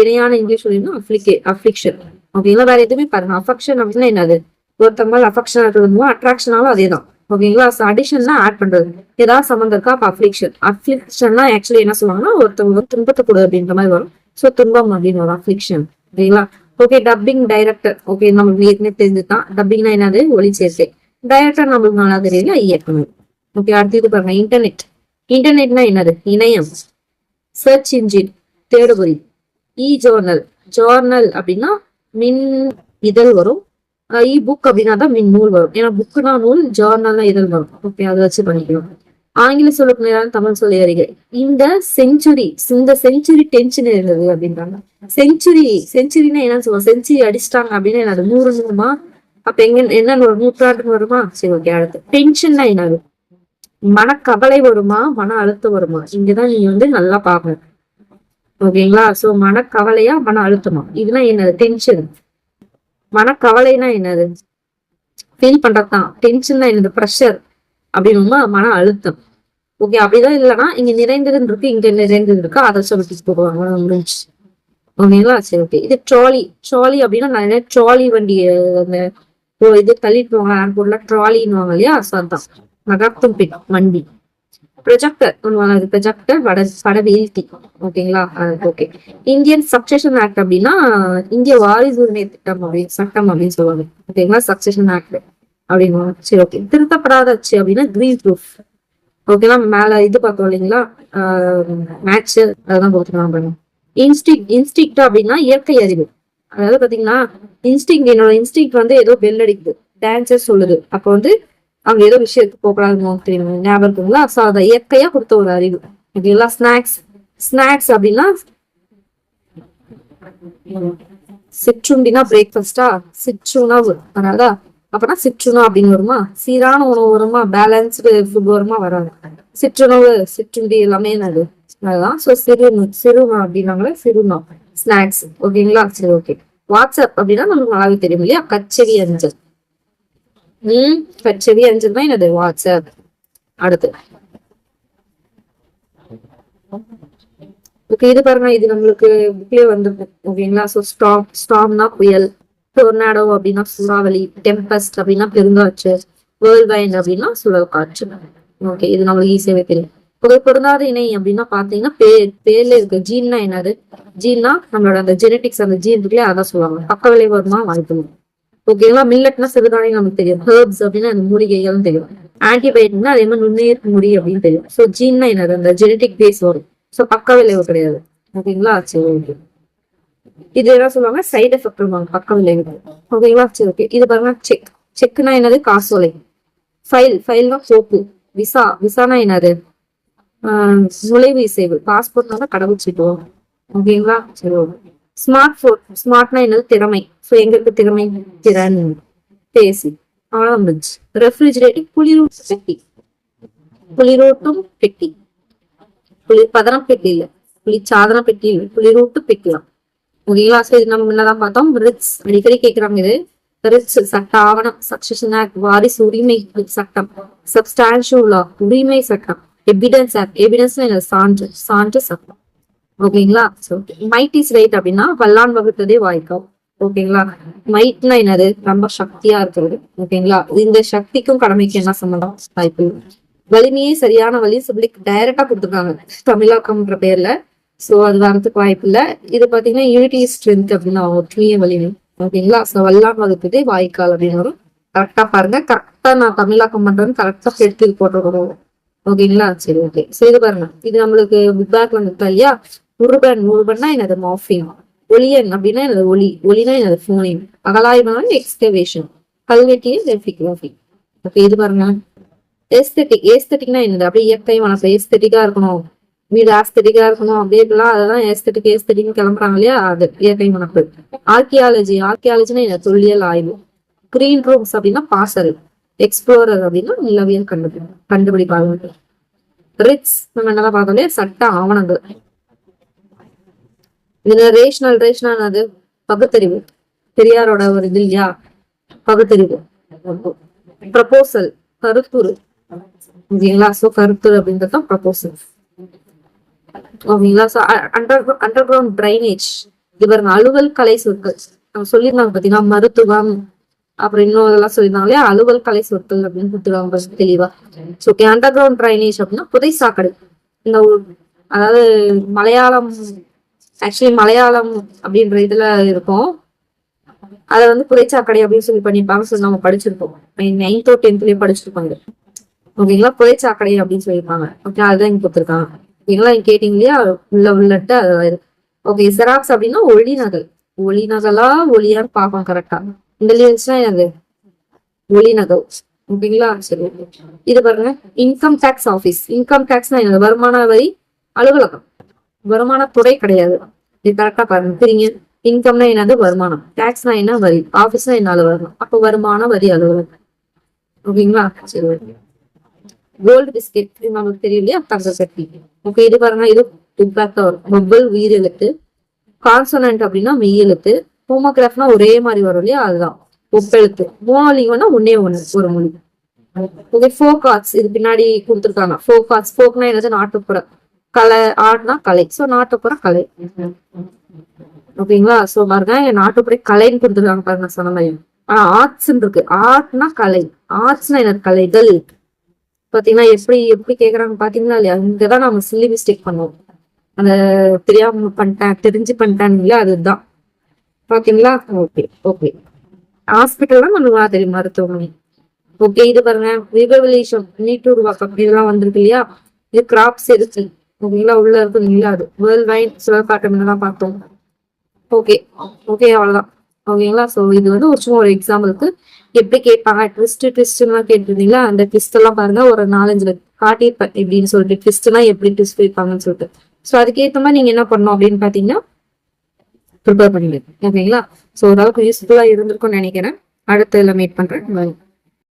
A: இணையான இங்கிலீஷ் அப்படின்னா அப்ளிகே அப்ளிக்ஷன் ஓகேங்களா? வேற எதுவுமே பாருங்க. அஃபக்ஷன் அப்படின்னா என்னது? ஒருத்தவங்க மேல அஃபெக்ஷன் இருக்கணுமோ அட்ராக்ஷனாலும் அதே தான் ஓகேங்களா ஸோ அடிஷன்னா ஆட் பண்றது. ஏதாவது சம்மந்தம் இருக்கா? அப்போ அஃப்ளிக்ஷன் அஃப்ளிக்ஷன்னா ஆக்சுவலி என்ன சொல்லுவாங்கன்னா ஒருத்தவங்க துன்பத்தை கொடு அப்படின்ற மாதிரி வரும். ஸோ துன்பம் அப்படின்னு வரும் அஃப்ளிக்ஷன் ஓகேங்களா ஓகே டப்பிங் டைரக்டர் ஓகே நம்மளுக்கு ஏற்கனவே தெரிஞ்சுதான் டப்பிங்னா என்னது? ஒளி சேர்க்கை. டைரக்டர் நம்மளுக்கு நல்லா தெரியல இயக்குனர். ஓகே அடுத்து இது பாருங்க இன்டர்நெட் இன்டர்நெட்னா என்னது? இணையம். சர்ச் இன்ஜின் தேடுபொறி. இ ஜோர்னல் ஜோர்னல் அப்படின்னா மின் இதழ் வரும். இ புக் அப்படின்னா தான் மின் நூல் வரும். ஏன்னா புக்குனா நூல் ஜோர்னல்னா இதழ் வரும். ஓகே அதை வச்சு பண்ணிக்கணும் ஆங்கில சொல்லுக்கு நேரம் தமிழ் சொல்லி அறிகை இந்த செஞ்சுரி இந்த செஞ்சுரி டென்ஷன் இருந்தது அப்படின்றாங்க. செஞ்சுரி செஞ்சுரினா என்னன்னு சொல்லுவோம் செஞ்சுரி அடிச்சிட்டாங்க அப்படின்னா என்னது? நூறு நூறுமா? அப்ப எங்க என்ன ஒரு நூற்றாண்டு வருமா? சரி ஓகே அடுத்து. டென்ஷன்னா என்னது? மனக்கவலை வருமா? மன அழுத்தம் வருமா? இங்கதான் நீங்க வந்து நல்லா பாக்கணும் ஓகேங்களா சோ மனக்கவலையா மன அழுத்தமா? இதுனா என்னது? டென்ஷன் மனக்கவலைனா என்னது? ஃபீல் பண்றதுதான். டென்ஷன்னா என்னது? ப்ரெஷர் அப்படின்னா மன அழுத்தம். ஓகே அப்படிதான் இல்லைன்னா இங்க நிறைந்ததுன்னு இருக்கு இங்க நிறைந்தது இருக்கு அதை சொல்லிட்டு போவாங்க முடிஞ்சு ஓகேங்களா? சரி ஓகே. இது ட்ராலி ட்ராலி அப்படின்னா நிறைய ட்ராலி வண்டி அந்த ஒரு இது தள்ளிட்டு போவாங்க ஏர்போர்ட்ல ட்ராலின்னு இல்லையா? ஸோ அதான். நகர்த்தும் பின் வண்டி. ப்ரொஜெக்டர் ஒன்று ப்ரொஜெக்டர் வட பட வீழ்த்தி ஓகேங்களா ஓகே இந்தியன் சக்சஷன் ஆக்ட் அப்படின்னா இந்திய வாரிசு உரிமை திட்டம் அப்படின்னு சட்டம் அப்படின்னு சொல்லுவாங்க. ஓகேங்களா சக்சஷன் ஆக்ட் அப்படின்னு சரி ஓகே திருத்தப்படாதாச்சு அப்படின்னா கிரீன் ப்ரூஃப் ஓகேங்களா மேல இது பார்த்தோம் இல்லைங்களா? மேட்ச் அதெல்லாம் கொடுத்துக்கலாம் பண்ணுவோம் இன்ஸ்டிக் இன்ஸ்டிக்ட் அப்படின்னா இயற்கை அறிவு. அதாவது பாத்தீங்கன்னா இன்ஸ்டிங் என்னோட இன்ஸ்டிங் வந்து ஏதோ பெல் அடிக்குது. டான்சர் சொல்லுது. அப்போ வந்து அவங்க ஏதோ விஷயத்துக்கு போகக்கூடாதுன்னு தெரியும். ஞாபகம் இருக்குங்களா? ஸோ அதை இயற்கையா கொடுத்த ஒரு அறிவு. ஓகேங்களா? ஸ்நாக்ஸ் ஸ்நாக்ஸ் அப்படின்னா சிற்றுண்டினா பிரேக்ஃபாஸ்டா சிற்றுணவு. அதனால அப்பனா சிற்றுணவு அப்படின்னு வருமா? சீரான உணவு வருமா? பேலன்ஸ்டு ஃபுட் வருமா? வராது. சிற்றுணவு சிற்றுண்டி எல்லாமே என்னது? அதுதான் ஸோ சிறு சிறுமா அப்படின்னாங்களே சிறுமா ஸ்நாக்ஸ் ஓகேங்களா? சரி ஓகே வாட்ஸ்அப் அப்படின்னா நமக்கு நல்லாவே தெரியும் இல்லையா? கச்சேரி அஞ்சல். ம் கச்சேரி அஞ்சல் தான் என்னது வாட்ஸ்அப். அடுத்து. ஓகே இது பாருங்க இது நம்மளுக்கு புக்லயே வந்துருக்கு ஓகேங்களா? ஸோ ஸ்டாம் ஸ்டாம்னா புயல் டொர்னாடோ அப்படின்னா சூறாவளி டெம்பஸ்ட் அப்படின்னா பெருங்காற்று வேர்ல்ட் வைன் அப்படின்னா சுழல் காற்று ஓகே இது நம்மளுக்கு ஈஸியாவே தெரியும். ஒரு பொருந்தாத இணை அப்படின்னா பாத்தீங்கன்னா பேர் பேர்ல இருக்க ஜீன்னா என்னது? ஜீன்னா நம்மளோட அந்த ஜெனட்டிக்ஸ் அந்த ஜீன் இருக்குல்லையே அதான் சொல்லுவாங்க. பக்க விளைவு வருமா வாய்ப்பு ஓகேவா ஓகேங்களா மில்லட்னா சிறுதானியம் நமக்கு தெரியும். ஹெர்ப்ஸ் அப்படின்னா அந்த மூலிகைகள் தெரியும். ஆன்டிபயோட்டிக்னா அதே மாதிரி நுண்ணுயிர் முடி அப்படின்னு தெரியும். ஸோ ஜீன்னா என்னது? அந்த ஜெனட்டிக் பேஸ் வரும். ஸோ பக்க விளைவு கிடையாது. ஓகேங்களா? சரி ஓகே இது என்ன சொல்லுவாங்க? சைடு எஃபெக்ட் சொல்லுவாங்க பக்க விளைவுகள். ஓகேங்களா? சரி ஓகே இது பாருங்க செக் செக்னா என்னது? காசோலை. ஃபைல் ஃபைல்னா கோப்பு விசா விசானா என்னது? ஆஹ் நுழைவு இசைவு. பாஸ்போர்ட்னா கடவுள் சீட்டு ஓகேங்களா? சரி ஓகே ஸ்மார்ட் போன் ஸ்மார்ட்னா என்னது? திறமை. ஸோ எங்களுக்கு திறமை திறன் பேசி ஆரம்பிச்சு. ரெஃப்ரிஜிரேட்டர் குளிரூட்டும் பெட்டி. குளிரூட்டும் பெட்டி. குளிர் பதன பெட்டி இல்லை. குளிர் பெட்டி இல்லை. குளிரூட்டு பெட்டிலாம் ஓகேங்களா சோ இது நம்ம முன்னதான் பார்த்தோம். ரிட்ஸ் அடிக்கடி கேக்குறாங்க இது. ரிட்ஸ் சட்ட ஆவணம். சக்சஷன் ஆக்ட் வாரிசு உரிமை சட்டம். சப்ஸ்டான்ஷியல் லா உரிமை சட்டம். எவிடன்ஸ் ஆக்ட் எவிடன்ஸ் சான்று. சான்று சட்டம். ஓகேங்களா? மைட் இஸ் ரைட் அப்படின்னா வல்லான் வகுத்ததே வாய்க்கும் ஓகேங்களா? மைட்னா என்னது? ரொம்ப சக்தியா இருக்கிறது. ஓகேங்களா? இந்த சக்திக்கும் கடமைக்கும் என்ன சம்பந்தம்? வாய்ப்பு வலிமையே சரியான வழி சொல்லி டைரக்டா கொடுத்துருக்காங்க. தமிழாக்கம்ன்ற பேர்ல. சோ அது வரதுக்கு வாய்ப்பு இல்ல. இது பாத்தீங்கன்னா யூனிட்டி ஸ்ட்ரென்த் அப்படின்னா ஒற்றுமைய வலிமை ஓகேங்களா? சோ வல்லான் வகுத்ததே வாய்க்கால் அப்படின்னு வரும். கரெக்டா பாருங்க. கரெக்டா நான் தமிழாக்கம் பண்றேன்னு கரெக்டா எடுத்து போட்டுருக்கணும் ஓகேங்களா? சரி ஓகே சரி இது பாருங்க. இது நம்மளுக்கு புக் பேக்ல வந்துட்டா இல்லையா? உருபன் உருபன்னா என்னது மாஃபியம் ஒளியன் அப்படின்னா எனது ஒளி. ஒளினா எனது ஃபோனியம் அகலாய்வான எக்ஸ்கவேஷன் கல்வெட்டியன் டெஃபிகிராஃபி ஓகே இது பாருங்க. ஏஸ்தட்டிக் ஏஸ்தட்டிக்னா என்னது? அப்படியே இயற்கை மனசு ஏஸ்தட்டிக்கா இருக்கணும். வீடு ஆஸ்தட்டிக்கா இருக்கணும். அப்படியே இப்படிலாம் அதெல்லாம் ஏஸ்தட்டிக் ஏஸ்தட்டிக் கிளம்புறாங்க இல்லையா? அது இயற்கை மனப்பு ஆர்கியாலஜி ஆர்கியாலஜினா என்ன தொல்லியல் ஆய்வு. கிரீன் ரூம்ஸ் அப்படின்னா பாசல் எக்ஸ்ப்ளோரர் அப்படின்னா நிலவியல் கண்டுபிடி கண்டுபிடிப்பாளர்கள் ரிட்ஸ் நம்ம என்னதான் பார்த்தோம் இல்லையா? சட்ட ஆவணங்கள். இதுல ரேஷனல் ரேஷனல் அது பகுத்தறிவு. பெரியாரோட ஒரு இது இல்லையா? பகுத்தறிவு. ப்ரப்போசல் கருத்துரு. ஓகேங்களா? சோ கருத்துரு அப்படின்றது தான் ப்ரப்போசல் ஓகேங்களா? So under underground drainage இவர் அலுவல் கலை சொற்கள். நம்ம சொல்லியிருந்தாங்க பாத்தீங்கன்னா மருத்துவம் அப்புறம் இன்னும் இதெல்லாம் சொல்லியிருந்தாங்களே அலுவல் கலை சொற்கள் அப்படின்னு கொடுத்துருவாங்க தெளிவா. So okay underground drainage அப்படின்னா புதை சாக்கடை. இந்த அதாவது மலையாளம் ஆக்சுவலி மலையாளம் அப்படின்ற இதுல இருக்கும். அதை வந்து புதைச்சாக்கடை அப்படின்னு சொல்லி பண்ணியிருப்பாங்க சொல்லி நம்ம படிச்சிருப்போம். நைன்த்தோ டென்த்லயும் படிச்சிருப்பாங்க ஓகேங்களா புதைச்சாக்கடை அப்படின்னு சொல்லியிருப்பாங்க. ஓகே அதுதான் இங்க கொடுத்துருக்காங்க. ஓகேங்களா நீங்க கேட்டீங்க இல்லையா? உள்ள உள்ளட்டு அது ஓகே ஜெராக்ஸ் அப்படின்னா ஒளி நகல். ஒளி நகலா ஒளியான்னு பார்ப்போம் கரெக்டா இந்த லீவ்ஸ்னா என்னது ஒளி நகல். ஓகேங்களா சரி. இது பாருங்க. இன்கம் டேக்ஸ் ஆஃபீஸ் இன்கம் டேக்ஸ்னா என்னது? வருமான வரி அலுவலகம். வருமானத்துறை கிடையாது. இது கரெக்டா பாருங்க. சரிங்க. இன்கம்னா என்னது? வருமானம். டேக்ஸ்னா என்ன? வரி. ஆபீஸ்னா என்ன அலுவலகம் அப்ப வருமான வரி அலுவலகம் ஓகேங்களா? சரி கோல்டு பிஸ்கெட் நமக்கு தெரியும் இல்லையா? தங்க கட்டி. ஓகே இது பாருங்க. இது இம்பாக்டா வரும். மொபைல் உயிரெழுத்து கான்சனன்ட் அப்படின்னா மெய் எழுத்து. ஹோமோகிராஃப்னா ஒரே மாதிரி வரும் இல்லையா? அதுதான். ஒப்பெழுத்து மோனோலிங்கன்னா ஒன்னே ஒன்று ஒரு மொழி. ஓகே ஃபோக் ஆர்ட்ஸ் இது பின்னாடி கொடுத்துருக்காங்க. ஃபோக் ஆர்ட்ஸ் ஃபோக்னா என்னது? நாட்டுப்புற. கலை ஆர்ட்னா கலை. ஸோ நாட்டுப்புற கலை. ஓகேங்களா? ஸோ பாருங்க நாட்டுப்புற கலைன்னு கொடுத்துருக்காங்க பாருங்க சொன்ன மாதிரி. ஆனா ஆர்ட்ஸ் இருக்கு. ஆர்ட்னா கலை. ஆர்ட்ஸ்னா என்ன கலைகள். பாத்தீங்கன்னா எப்படி எப்படி கேக்குறாங்க பாத்தீங்களா இல்லையா? இங்கதான் நம்ம சில்லி மிஸ்டேக் பண்ணுவோம். அந்த தெரியாம பண்ணிட்டேன் தெரிஞ்சு பண்ணிட்டேன் அதுதான். பாத்தீங்களா? Okay okay. ஹாஸ்பிட்டல் தான் நம்ம தெரியும் மருத்துவமனை. ஓகே இது பாருங்க. ரிகவலேஷன் நீட்டு உருவாக்கம். இதெல்லாம் வந்திருக்கு இல்லையா? இது கிராப்ஸ் இருக்கு ஓகேங்களா உள்ள இருக்கு இல்லையா அது வேர்ல்ட் வைட் சிவகாட்டம் இதெல்லாம் பார்த்தோம். ஓகே ஓகே அவ்வளவுதான். ஓகேங்களா ஸோ இது வந்து ஒரு சும்மா ஒரு எக்ஸாம்பிளுக்கு எப்படி கேட்பாங்க? ட்விஸ்ட் ட்விஸ்ட்லாம் கேட்டிருந்தீங்களா? அந்த ட்விஸ்ட் எல்லாம் பாருங்க. ஒரு நாலஞ்சுல காட்டியிருப்பேன் எப்படின்னு சொல்லிட்டு. ட்விஸ்ட்னா எப்படி ட்விஸ்ட் வைப்பாங்கன்னு சொல்லிட்டு. ஸோ அதுக்கேற்ற மாதிரி நீங்க என்ன பண்ணணும் அப்படின்னு பாத்தீங்கன்னா ப்ரிப்பேர் பண்ணிடுங்க. ஓகேங்களா? ஸோ ஓரளவுக்கு யூஸ்ஃபுல்லா இருந்திருக்கும்னு நினைக்கிறேன். அடுத்த இதில் மீட் பண்றேன்.